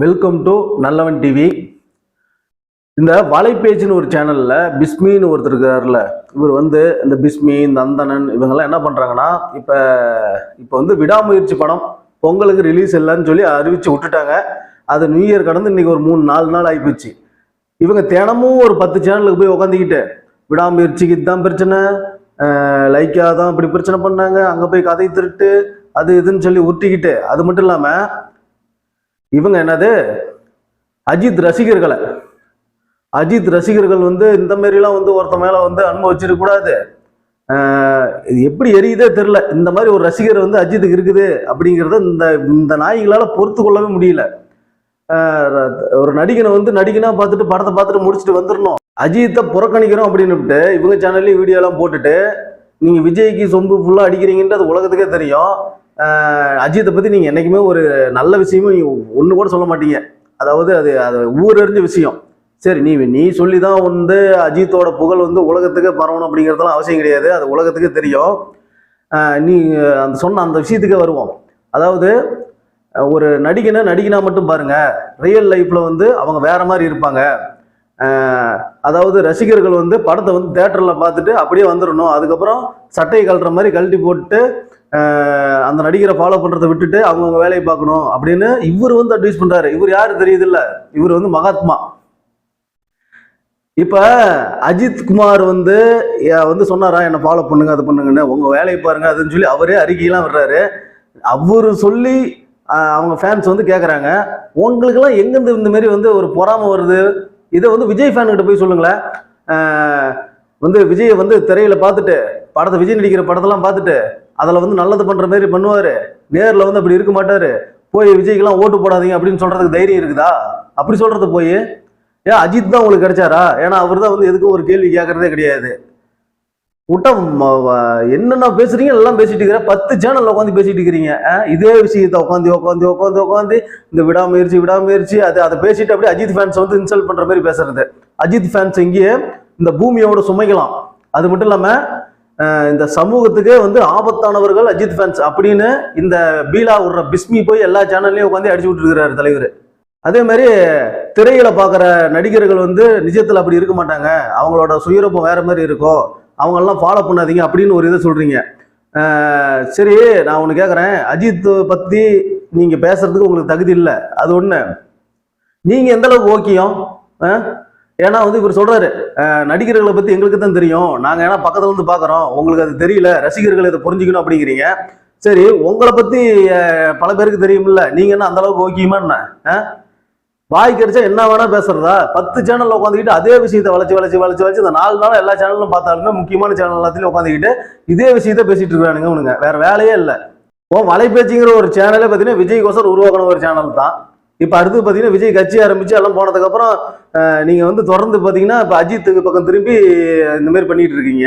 Welcome to நல்லவன் TV இந்த வலைபேஜின்னு ஒரு சேனலில் பிஸ்மின்னு ஒருத்தர் இருக்கார்ல இவர் வந்து இந்த பிஸ்மி இந்த இவங்கெல்லாம் என்ன பண்ணுறாங்கன்னா இப்போ இப்போ வந்து விடாமுயற்சி படம் பொங்கலுக்கு ரிலீஸ் இல்லைன்னு சொல்லி அறிவித்து விட்டுட்டாங்க. அது நியூ இயர் கடந்து இன்னைக்கு ஒரு மூணு நாலு நாள் ஆகிப்போச்சு இவங்க தினமும் ஒரு பத்து சேனலுக்கு போய் உக்காந்துக்கிட்டு விடாமுயற்சிக்கு இதுதான் பிரச்சனை லைக்காக தான் இப்படி பிரச்சனை பண்ணாங்க அங்கே போய் கதை திருட்டு அது இதுன்னு சொல்லி உருட்டிக்கிட்டு அது மட்டும் இல்லாமல் இவங்க என்னது? அஜித் ரசிகர்களை. அஜித் ரசிகர்கள் வந்து இந்த மாதிரிலாம் வந்து ஒருத்த மேலே வந்து அனுபவிச்சிட கூடாது. இது எப்படி எரியுதே தெரில இந்த மாதிரி ஒரு ரசிகர் வந்து அஜித்துக்கு இருக்குது அப்படிங்கிறத இந்த இந்த நாய்களால் பொறுத்து கொள்ளவே முடியல. ஒரு நடிகனை வந்து நடிகனாக பார்த்துட்டு படத்தை பார்த்துட்டு முடிச்சுட்டு வந்துடணும் அஜித்தை புறக்கணிக்கிறோம் அப்படின்னுட்டு இவங்க சேனல்லையும் வீடியோலாம் போட்டுட்டு நீங்கள் விஜய்க்கு சொம்பு ஃபுல்லாக அடிக்கிறீங்கன்றது உலகத்துக்கே தெரியும். அஜித்தை பற்றி நீங்கள் என்றைக்குமே ஒரு நல்ல விஷயமும் ஒன்று கூட சொல்ல மாட்டீங்க. அதாவது அது அது ஊரறிஞ்ச விஷயம். சரி நீ நீ சொல்லி தான் வந்து அஜித்தோட புகழ் வந்து உலகத்துக்கு பரவணும் அப்படிங்கிறதெல்லாம் அவசியம் கிடையாது. அது உலகத்துக்கு தெரியும். நீ அந்த சொன்ன அந்த விஷயத்துக்கே வருவோம். அதாவது ஒரு நடிகனை நடிகனா மட்டும் பாருங்க. ரியல் லைஃப்பில் வந்து அவங்க வேறு மாதிரி இருப்பாங்க. அதாவது ரசிகர்கள் வந்து படத்தை வந்து தேட்டரில் பார்த்துட்டு அப்படியே வந்துடணும் அதுக்கப்புறம் சட்டையை கழட்டுற மாதிரி கழட்டி போட்டு அந்த நடிகரை ஃபாலோ பண்ணுறதை விட்டுட்டு அவங்கவுங்க வேலையை பார்க்கணும் அப்படின்னு இவர் வந்து அட்வைஸ் பண்ணுறாரு இவர் யாரு தெரியுது இல்லை இவர் வந்து மகாத்மா. இப்போ அஜித் குமார் வந்து வந்து சொன்னாரா என்னை ஃபாலோ பண்ணுங்க அது பண்ணுங்கன்னு. உங்கள் வேலையை பாருங்க அதுன்னு சொல்லி அவரே அறிக்கையெல்லாம் விடுறாரு. அவர் சொல்லி அவங்க ஃபேன்ஸ் வந்து கேட்குறாங்க உங்களுக்கெல்லாம் எங்கேருந்து இந்த மாரி வந்து ஒரு பொறாமை வருது? இதை வந்து விஜய் ஃபேன்கிட்ட போய் சொல்லுங்களேன். வந்து விஜயை வந்து திரையில பார்த்துட்டு படத்தை விஜய் நடிக்கிற படத்தெல்லாம் பார்த்துட்டு அதில் வந்து நல்லது பண்ணுற மாதிரி பண்ணுவார். நேரில் வந்து அப்படி இருக்க மாட்டார். போய் விஜய்க்கெல்லாம் ஓட்டு போடாதீங்க அப்படின்னு சொல்கிறதுக்கு தைரியம் இருக்குதா? அப்படி சொல்கிறது போய் ஏன் அஜித் தான் உங்களுக்கு கிடைச்சாரா? ஏன்னா அவர் தான் வந்து எதுக்கும் ஒரு கேள்வி கேட்குறதே கிடையாது. விட்டா என்னென்ன பேசுறீங்க எல்லாம் பேசிட்டு இருக்கிற பத்து சேனல் உட்காந்து பேசிட்டு இருக்கிறீங்க. இதே விஷயத்த உட்காந்து உட்காந்து உட்காந்து உட்காந்து இந்த விடாமுயற்சி விடாமுயற்சி அது அதை பேசிட்டு அப்படியே அஜித் ஃபேன்ஸ் வந்து இன்சல்ட் பண்ற மாதிரி பேசுறது. அஜித் ஃபேன்ஸ் இங்கேயே இந்த பூமியோட சுமைக்கலாம் அது மட்டும் இல்லாம இந்த சமூகத்துக்கே வந்து ஆபத்தானவர்கள் அஜித் ஃபேன்ஸ் அப்படின்னு இந்த பீலா விடுற பிஸ்மி போய் எல்லா சேனல்லையும் உட்காந்து அடிச்சு விட்டுருக்கிறாரு தலைவர். அதே மாதிரி திரையில பார்க்குற நடிகர்கள் வந்து நிஜத்தில் அப்படி இருக்க மாட்டாங்க. அவங்களோட சுயரூபம் வேற மாதிரி இருக்கும். அவங்கெல்லாம் ஃபாலோ பண்ணாதீங்க அப்படின்னு ஒரு இதை சொல்கிறீங்க சரி நான் ஒன்று கேட்குறேன் அஜித் பற்றி நீங்கள் பேசுகிறதுக்கு உங்களுக்கு தகுதி இல்லை. அது ஒன்று நீங்கள் எந்த அளவுக்கு ஓக்கியம் ஏன்னா வந்து இவர் சொல்கிறாரு நடிகர்களை பற்றி எங்களுக்கு தான் தெரியும். நாங்கள் ஏன்னா பக்கத்தில் இருந்து பார்க்குறோம் உங்களுக்கு அது தெரியல. ரசிகர்கள் இதை புரிஞ்சுக்கணும் அப்படிங்கிறீங்க. சரி உங்களை பற்றி பல பேருக்கு தெரியுமில்ல நீங்கள் என்ன அந்தளவுக்கு ஓக்கியமா என்ன? ஆ? வாய் கிடைச்சா என்ன வேணா பேசுறதா? பத்து சேனல்ல உட்காந்துக்கிட்டு அதே விஷயத்தை வளைச்சு வளைச்சு வளைச்சு வளைச்சு இந்த நாலு நாள் எல்லா சேனலும் பார்த்தாலுமே முக்கியமான சேனல் எல்லாத்தையும் உட்காந்துக்கிட்டு இதே விஷயத்த பேசிட்டு இருக்கானுங்க இவனுங்க. வேற வேலையே இல்லை. ஓ வலைபேச்சுங்கிற ஒரு சேனலே பார்த்தீங்கன்னா விஜய் கோசர் உருவாக்கின ஒரு சேனல் தான். இப்போ அடுத்து பார்த்தீங்கன்னா விஜய் கட்சி ஆரம்பிச்சு எல்லாம் போனதுக்கப்புறம் நீங்கள் வந்து தொடர்ந்து பார்த்தீங்கன்னா இப்போ அஜித்துக்கு பக்கம் திரும்பி இந்த மாதிரி பண்ணிட்டு இருக்கீங்க.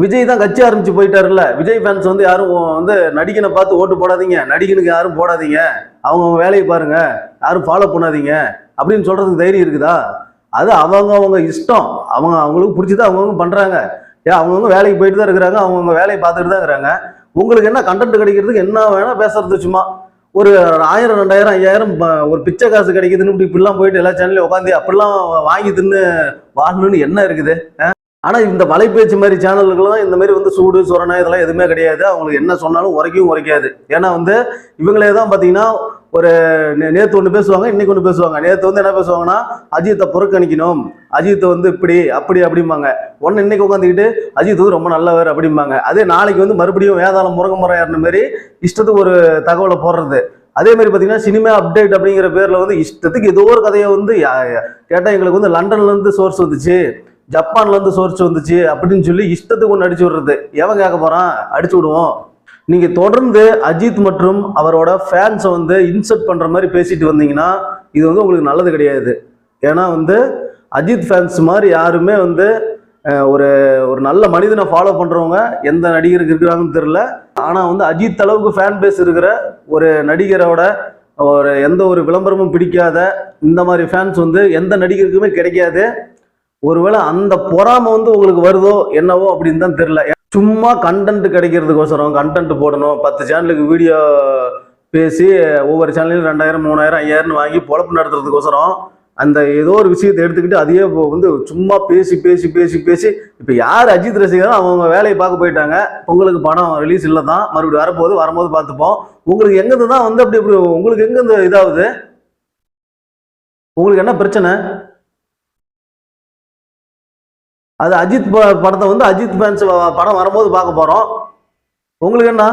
விஜய் தான் கட்சி ஆரம்பிச்சு போயிட்டாருல்ல. விஜய் ஃபேன்ஸ் வந்து யாரும் வந்து நடிகனை பார்த்து ஓட்டு போடாதீங்க. நடிகனுக்கு யாரும் போடாதீங்க. அவங்கவுங்க வேலையை பாருங்க. யாரும் ஃபாலோ பண்ணாதீங்க. அப்படின்னு சொல்றதுக்கு தைரியம் இருக்குதா? அது அவங்க அவங்க இஷ்டம். அவங்க அவங்களுக்கு பிடிச்சது அவங்கவுங்க பண்றாங்க. ஏன் அவங்கவுங்க வேலைக்கு போயிட்டு தான் இருக்கிறாங்க. அவங்கவுங்க வேலையை பார்த்துட்டு தான் இருக்கிறாங்க. உங்களுக்கு என்ன கண்டென்ட் கிடைக்கிறதுக்கு என்ன வேணா பேசுறது சும்மா. ஒரு ஆயிரம் ரெண்டாயிரம் ஐயாயிரம் ஒரு பிச்சை காசு கிடைக்குதுன்னு இப்படி இப்படிலாம் போயிட்டு எல்லா சேனல்லையும் உட்காந்து அப்படிலாம் வாங்கி தின்னு வாழணும்னு என்ன இருக்குது? ஆனால் இந்த வலைபேச்சு மாதிரி சேனல்கள்லாம் இந்த மாதிரி வந்து சூடு சுரணை இதெல்லாம் எதுவுமே கிடையாது. அவங்களுக்கு என்ன சொன்னாலும் உரைக்கும் உரைக்காது. ஏன்னா வந்து இவங்களே தான் பார்த்தீங்கன்னா ஒரு நேற்று ஒன்று பேசுவாங்க இன்னைக்கு ஒன்று பேசுவாங்க. நேற்று வந்து என்ன பேசுவாங்கன்னா அஜித்தை புறக்கணிக்கணும். அஜித்தை வந்து இப்படி அப்படி அப்படிம்பாங்க. ஒன்று இன்னைக்கு உட்காந்துக்கிட்டு அஜித் வந்து ரொம்ப நல்லவர் அப்படிம்பாங்க. அதே நாளைக்கு வந்து மறுபடியும் வேதாளம் முருங்க முறை ஏறின மாதிரி இஷ்டத்துக்கு ஒரு தகவலை போடுறது. அதே மாதிரி பார்த்தீங்கன்னா சினிமா அப்டேட் அப்படிங்கிற பேரில் வந்து இஷ்டத்துக்கு ஏதோ ஒரு கதையை வந்து கேட்டால் எங்களுக்கு வந்து லண்டன்லேருந்து சோர்ஸ் வந்துச்சு. ஜப்பான்லேருந்து சோர்ஸ் வந்துச்சு அப்படின்னு சொல்லி இஷ்டத்துக்கு ஒன்று அடிச்சு விடுறது. எவன் கேட்க போகிறான் அடிச்சு விடுவோம். நீங்கள் தொடர்ந்து அஜித் மற்றும் அவரோட ஃபேன்ஸை வந்து இன்சர்ட் பண்ணுற மாதிரி பேசிட்டு வந்தீங்கன்னா இது வந்து உங்களுக்கு நல்லது கிடையாது. ஏன்னா வந்து அஜித் ஃபேன்ஸ் மாதிரி யாருமே வந்து ஒரு ஒரு நல்ல மனிதனை ஃபாலோ பண்ணுறவங்க எந்த நடிகருக்கு இருக்கிறாங்கன்னு தெரில ஆனால் வந்து அஜித் அளவுக்கு ஃபேன் பேஸ் இருக்கிற ஒரு நடிகரோட ஒரு எந்த ஒரு விளம்பரமும் பிடிக்காத இந்த மாதிரி ஃபேன்ஸ் வந்து எந்த நடிகருக்குமே கிடைக்காது. ஒருவேளை அந்த பொறாமை வந்து உங்களுக்கு வருதோ என்னவோ அப்படின்னு தான் தெரியல. சும்மா கண்டென்ட் கிடைக்கிறதுக்கோசரம் கண்டென்ட் போடணும். பத்து சேனலுக்கு வீடியோ பேசி ஒவ்வொரு சேனலையும் ரெண்டாயிரம் மூணாயிரம் ஐயாயிரம் வாங்கி பொழப்பு நடத்துறதுக்கோசரம் அந்த ஏதோ ஒரு விஷயத்தை எடுத்துக்கிட்டு அதையே வந்து சும்மா பேசி பேசி பேசி பேசி இப்போ யார் அஜித் ரசிகரோ அவங்க வேலையை பார்க்க போயிட்டாங்க. உங்களுக்கு பணம் ரிலீஸ் இல்லை தான் மறுபடியும் வரப்போது வரும்போது பார்த்துப்போம். உங்களுக்கு எங்கேருந்து தான் வந்து அப்படி இப்படி உங்களுக்கு எங்கேருந்து இதாகுது? உங்களுக்கு என்ன பிரச்சனை? அது அஜித் படத்தை வந்து அஜித் ஃபேன்ஸ் படம் வரும்போது பார்க்க போகிறோம் உங்களுக்கு என்ன?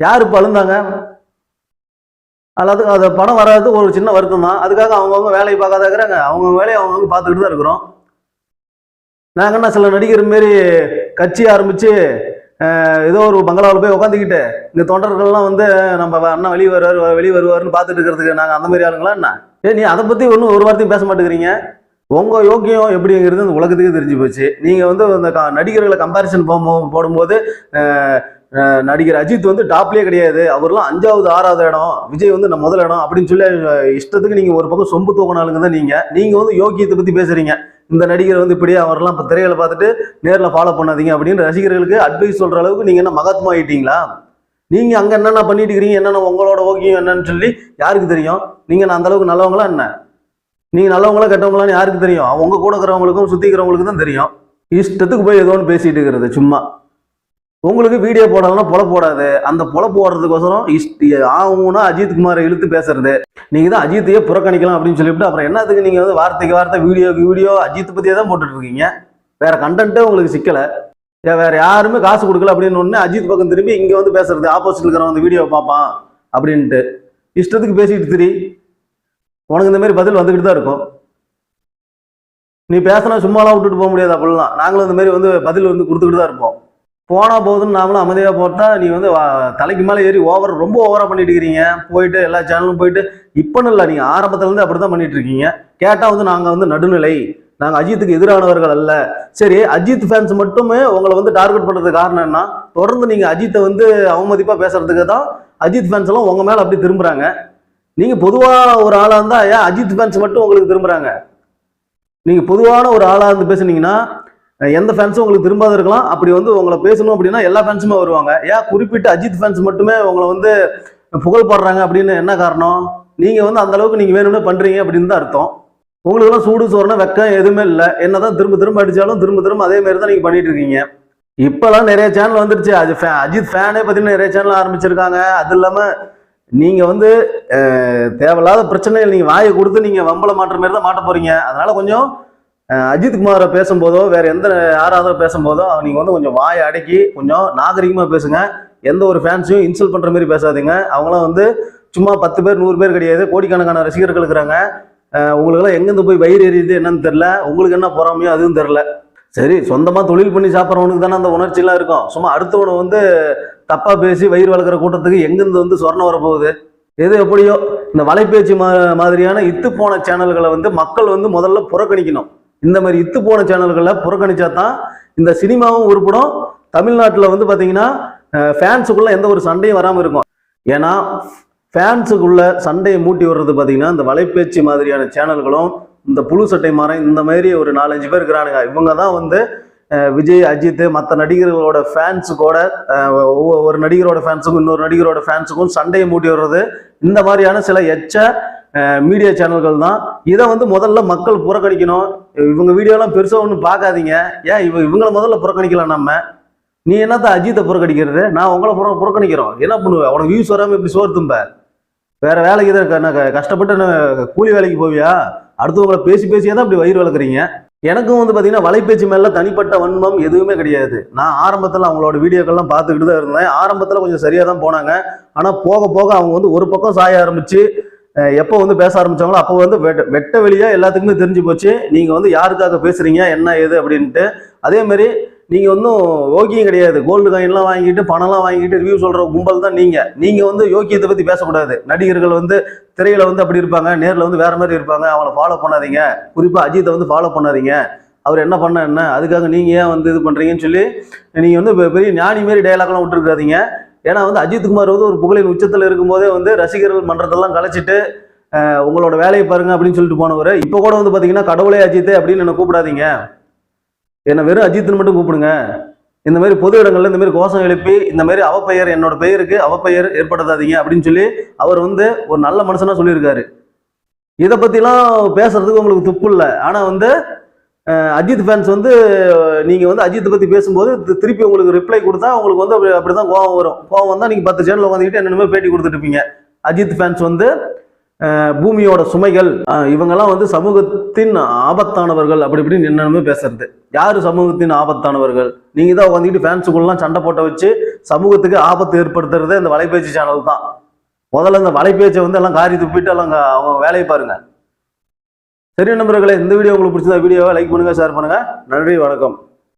யார் இப்போ அழுந்தாங்க? அல்லது அது படம் வராது ஒரு சின்ன வருத்தம் தான். அதுக்காக அவங்கவுங்க வேலையை பார்க்காத இருக்கிறாங்க. அவங்க வேலையை அவங்கவுங்க பார்த்துக்கிட்டு தான் இருக்கிறோம். நாங்கள் என்ன சில நடிகர் மாரி கட்சி ஆரம்பித்து ஏதோ ஒரு பங்களாவில் போய் உட்காந்துக்கிட்டு இந்த தொண்டர்கள்லாம் வந்து நம்ம அண்ணன் வெளியே வருவார் வெளியே வருவார்னு பார்த்துட்டு இருக்கிறதுக்கு நாங்கள் அந்த மாதிரி ஆளுங்களா என்ன? ஏ நீ அதை பற்றி ஒன்றும் ஒரு வார்த்தையும் பேச மாட்டேங்கிறீங்க. உங்கள் யோக்கியம் எப்படிங்கிறது இந்த உலகத்துக்கு தெரிஞ்சு போச்சு. நீங்கள் வந்து இந்த க- நடிகர்களை கம்பேரிசன் போகும்போது போடும்போது நடிகர் அஜித் வந்து டாப்லேயே கிடையாது. அவர்லாம் அஞ்சாவது ஆறாவது இடம் விஜய் வந்து நம்ம முதல் இடம் அப்படின்னு சொல்லி இஷ்டத்துக்கு நீங்கள் ஒரு பக்கம் சொம்பு தூக்கினாலுங்க தான் நீங்கள் நீங்கள் வந்து யோக்கியத்தை பற்றி பேசுகிறீங்க இந்த நடிகர் வந்து இப்படியே அவரெல்லாம் இப்போ திரைகளை பார்த்துட்டு நேரில் ஃபாலோ பண்ணாதீங்க அப்படின்னு ரசிகர்களுக்கு அட்வைஸ் சொல்கிற அளவுக்கு நீங்கள் என்ன மகாத்மா ஆகிட்டீங்களா நீங்கள் அங்கே என்னென்ன பண்ணிட்டு இருக்கிறீங்க என்னென்ன உங்களோட ஓக்கியம் என்னன்னு சொல்லி யாருக்கு தெரியும்? நீங்கள் நான் அந்தளவுக்கு நல்லவங்களா என்ன? நீங்கள் நல்லவங்களா கெட்டவங்களான்னு யாருக்கு தெரியும்? அவங்க கூட இருக்கிறவங்களுக்கும் சுற்றி இருக்கிறவங்களுக்கு தான் தெரியும். இஷ்டத்துக்கு போய் ஏதோ ஒன்று பேசிட்டு இருக்கிறது சும்மா. உங்களுக்கு வீடியோ போடலன்னா பொல போடாது. அந்த பொல போடுறதுக்கோசரம் இஷ்ட ஆகும்னா அஜித் குமாரை இழுத்து பேசுறது. நீங்கள் தான் அஜித்தையே புறக்கணிக்கலாம் அப்படின்னு சொல்லிவிட்டு அப்புறம் என்னத்துக்கு நீங்கள் வந்து வார்த்தைக்கு வார்த்தை வீடியோக்கு வீடியோ அஜித் பற்றியே தான் போட்டுட்டு இருக்கீங்க வேற கண்டென்ட்டே உங்களுக்கு சிக்கலை. வேறு வேற யாருமே காசு கொடுக்கல அப்படின்னு ஒன்று அஜித் பக்கம் திரும்பி இங்கே வந்து பேசுறது ஆப்போசிட் இருக்கிறவன் அந்த வீடியோ பார்ப்பான் அப்படின்ட்டு. இஷ்டத்துக்கு பேசிட்டு திரி. உனக்கு இந்த மாதிரி பதில் வந்துக்கிட்டு தான் இருக்கும். நீ பேசினா சும்மாலாம் விட்டுட்டு போக முடியாது அப்படிலாம். நாங்களும் இந்த மாதிரி வந்து பதில் வந்து கொடுத்துக்கிட்டு தான் இருப்போம். போனால் போதுன்னு நாமளும் அமைதியாக போட்டா நீ வந்து தலைக்கு மேலே ஏறி ஓவர் ரொம்ப ஓவராக பண்ணிட்டு இருக்கிறீங்க. போயிட்டு எல்லா சேனலும் போயிட்டு இப்போன்னு இல்லை நீங்கள் ஆரம்பத்துலேருந்து அப்படி தான் பண்ணிட்டு இருக்கீங்க. கேட்டால் வந்து நாங்கள் வந்து நடுநிலை. நாங்கள் அஜித்துக்கு எதிரானவர்கள் அல்ல. சரி அஜித் ஃபேன்ஸ் மட்டுமே உங்களை வந்து டார்கெட் பண்ணுறதுக்கு காரணம் என்ன? தொடர்ந்து நீங்கள் அஜித்தை வந்து அவமதிப்பாக பேசுறதுக்கு தான் அஜித் ஃபேன்ஸ் எல்லாம் உங்கள் மேலே அப்படி திரும்புகிறாங்க நீங்க பொதுவா ஒரு ஆளா இருந்தா ஏன் அஜித் ஃபேன்ஸ் மட்டும் உங்களுக்கு திரும்புறாங்க. நீங்க பொதுவான ஒரு ஆளா இருந்து பேசுனீங்கன்னா எந்த ஃபேன்ஸும் உங்களுக்கு திரும்பாத இருக்கலாம். அப்படி வந்து உங்களை பேசணும் அப்படின்னா எல்லா ஃபேன்ஸுமே வருவாங்க. ஏன் குறிப்பிட்ட அஜித் ஃபேன்ஸ் மட்டுமே உங்களை வந்து புகழ் பாடுறாங்க அப்படின்னு என்ன காரணம்? நீங்க வந்து அந்த அளவுக்கு நீங்க வேணும்னே பண்றீங்க அப்படின்னு தான் அர்த்தம். உங்களுக்கெல்லாம் சூடு சோறுனா வெக்கம் எதுவுமே இல்லை. என்னதான் திரும்ப திரும்ப அடிச்சாலும் திரும்ப திரும்ப அதே மாதிரி தான் நீங்க பண்ணிட்டு இருக்கீங்க. இப்பெல்லாம் நிறைய சேனல் வந்துருச்சு. அது அஜித் ஃபேனே பத்தின நிறைய சேனல் ஆரம்பிச்சிருக்காங்க. அது இல்லாம நீங்கள் வந்து தேவையில்லாத பிரச்சனைகள் நீங்கள் வாயை கொடுத்து நீங்கள் வம்பளை மாட்டுற மாதிரி தான் மாட்ட போகிறீங்க அதனால் கொஞ்சம் அஜித்குமாரை அஜித் குமாரை பேசும்போதோ வேறு எந்த யாராவது பேசும்போதோ நீங்கள் வந்து கொஞ்சம் வாயை அடக்கி கொஞ்சம் நாகரிகமாக பேசுங்க. எந்த ஒரு ஃபேன்ஸையும் இன்சல்ட் பண்ணுற மாதிரி பேசாதீங்க. அவங்களாம் வந்து சும்மா பத்து பேர் நூறு பேர் கிடையாது. கோடிக்கணக்கான ரசிகர்கள் இருக்கிறாங்க. உங்களுக்கெல்லாம் எங்கேருந்து போய் வயிறு எரியுது என்னன்னு தெரில உங்களுக்கு என்ன பொறாமையோ அதுவும் தெரில சரி சொந்தமாக தொழில் பண்ணி சாப்பிட்றவனுக்கு தானே அந்த உணர்ச்சியெலாம் இருக்கும். சும்மா அடுத்தவனை வந்து தப்பாக பேசி வயிறு வளர்க்குற கூட்டத்துக்கு எங்கேருந்து வந்து சொர்ணம் வரப்போகுது? எது எப்படியோ இந்த வலைபேச்சு மா மாதிரியான இத்து போன சேனல்களை வந்து மக்கள் வந்து முதல்ல புறக்கணிக்கணும். இந்த மாதிரி இத்து போன சேனல்களை புறக்கணிச்சா தான் இந்த சினிமாவும் உருப்படும். தமிழ்நாட்டில் வந்து பார்த்தீங்கன்னா ஃபேன்ஸுக்குள்ள எந்த ஒரு சண்டையும் வராமல் இருக்கும். ஏன்னா ஃபேன்ஸுக்குள்ள சண்டையை மூட்டி வர்றது பார்த்தீங்கன்னா இந்த வலைபேச்சு மாதிரியான சேனல்களும் இந்த புழு சட்டை மாறன் இந்த மாதிரி ஒரு நாலஞ்சு பேர் இருக்கிறானுங்க. இவங்க தான் வந்து விஜய் அஜித் மற்ற நடிகர்களோட ஃபேன்ஸுக்கோட ஒரு நடிகரோட ஃபேன்ஸுக்கும் இன்னொரு நடிகரோட ஃபேன்ஸுக்கும் சண்டையை மூட்டி வர்றது இந்த மாதிரியான சில எச்ச மீடியா சேனல்கள் தான். இதை வந்து முதல்ல மக்கள் புறக்கணிக்கணும். இவங்க வீடியோலாம் பெருசாக ஒன்றும் பார்க்காதீங்க. ஏன்? இவ இவங்கள முதல்ல புறக்கணிக்கலாம் நம்ம. நீ என்னத்த அஜித்தை புறக்கணிக்கிறது? நான் உங்களை புற புறக்கணிக்கிறோம். என்ன பண்ணுவேன் உனக்கு வியூஸ் வராமல் இப்படி சோறு தும்ப? வேற வேலைக்கு தான் நான் க- கஷ்டப்பட்டு கூலி வேலைக்கு போவியா? அடுத்தவங்களை பேசி பேசியே தான் இப்படி வயிறு வளர்க்குறீங்க. எனக்கும் வந்து பார்த்தீங்கன்னா வலைபேச்சு மேலே தனிப்பட்ட வன்மம் எதுவுமே கிடையாது. நான் ஆரம்பத்தில் அவங்களோட வீடியோக்கள்லாம் பார்த்துக்கிட்டு தான் இருந்தேன். ஆரம்பத்தில் கொஞ்சம் சரியாக தான் போனாங்க. ஆனால் போக போக அவங்க வந்து ஒரு பக்கம் சாய ஆரம்பிச்சு எப்போ வந்து பேச ஆரம்பித்தாங்களோ அப்போ வந்து வெட்ட வெட்ட வெளியாக எல்லாத்துக்குமே தெரிஞ்சு போச்சு. நீங்கள் வந்து யாருக்காக பேசுகிறீங்க என்ன ஏது அப்படின்ட்டு. அதேமாரி நீங்கள் ஒன்றும் யோக்கியம் கிடையாது. கோல்டு காயின்லாம் வாங்கிட்டு பணம்லாம் வாங்கிட்டு ரிவ்யூ சொல்கிற கும்பல் தான் நீங்கள் நீங்கள் வந்து யோக்கியத்தை பற்றி பேசக்கூடாது. நடிகர்கள் வந்து திரையில் வந்து அப்படி இருப்பாங்க. நேரில் வந்து வேற மாதிரி இருப்பாங்க. அவங்கள ஃபாலோ பண்ணாதீங்க. குறிப்பாக அஜித்தை வந்து ஃபாலோ பண்ணாதீங்க. அவர் என்ன பண்ண என்ன? அதுக்காக நீங்கள் ஏன் வந்து இது பண்ணுறீங்கன்னு சொல்லி நீங்கள் வந்து பெ- பெரிய ஞானி மாரி டயலாக்லாம் விட்டுருக்காதீங்க. ஏன்னா வந்து அஜித் குமார் வந்து ஒரு புகழின் உச்சத்தில் இருக்கும்போதே வந்து ரசிகர்கள் மன்றத்தெல்லாம் கலைச்சிட்டு உங்களோட வேலையை பாருங்க அப்படின்னு சொல்லிட்டு போனவர். இப்போ கூட வந்து பார்த்தீங்கன்னா கடவுளே அஜித்தே அப்படின்னு என்ன கூப்பிடாதீங்க. என்னை வெறும் அஜித்னு மட்டும் கூப்பிடுங்க. இந்த மாதிரி பொது இடங்கள்ல இந்த மாதிரி கோஷம் எழுப்பி இந்த மாதிரி பெயர் என்னோட பெயருக்கு அவ பெயர் ஏற்படுத்தாதீங்க அப்படின்னு சொல்லி அவர் வந்து ஒரு நல்ல மனுஷனா சொல்லியிருக்காரு. இதை பத்திலாம் பேசுறதுக்கு உங்களுக்கு துப்பு இல்லை. ஆனா வந்து அஜித் ஃபேன்ஸ் வந்து நீங்க வந்து அஜித்தை பத்தி பேசும்போது திருப்பி உங்களுக்கு ரிப்ளை கொடுத்தா உங்களுக்கு வந்து அப்படி அப்படிதான் கோவம் வரும். கோவம் வந்தா நீங்க பத்து சேனல் உட்காந்துக்கிட்டு என்னென்னமே பேட்டி கொடுத்துட்டு இருப்பீங்க. அஜித் ஃபேன்ஸ் வந்து பூமியோட சுமைகள் இவங்கெல்லாம் வந்து சமூகத்தின் ஆபத்தானவர்கள் அப்படி இப்படின்னு என்னென்னமே பேசுறது. யாரு சமூகத்தின் ஆபத்தானவர்கள்? நீங்க தான் உட்காந்துக்கிட்டு ஃபேன்ஸுக்குள்ளலாம் சண்டை போட்ட வச்சு சமூகத்துக்கு ஆபத்து ஏற்படுத்துறதே இந்த வலைபேச்சு சேனல் தான். முதல்ல இந்த வலைபேச்சை வந்து எல்லாம் காரி துப்பிட்டு எல்லாம் அவங்க வேலையை பாருங்க. சரி நண்பர்களே இந்த வீடியோ உங்களுக்கு பிடிச்சதா வீடியோவை லைக் பண்ணுங்க ஷேர் பண்ணுங்க. நன்றி வணக்கம்.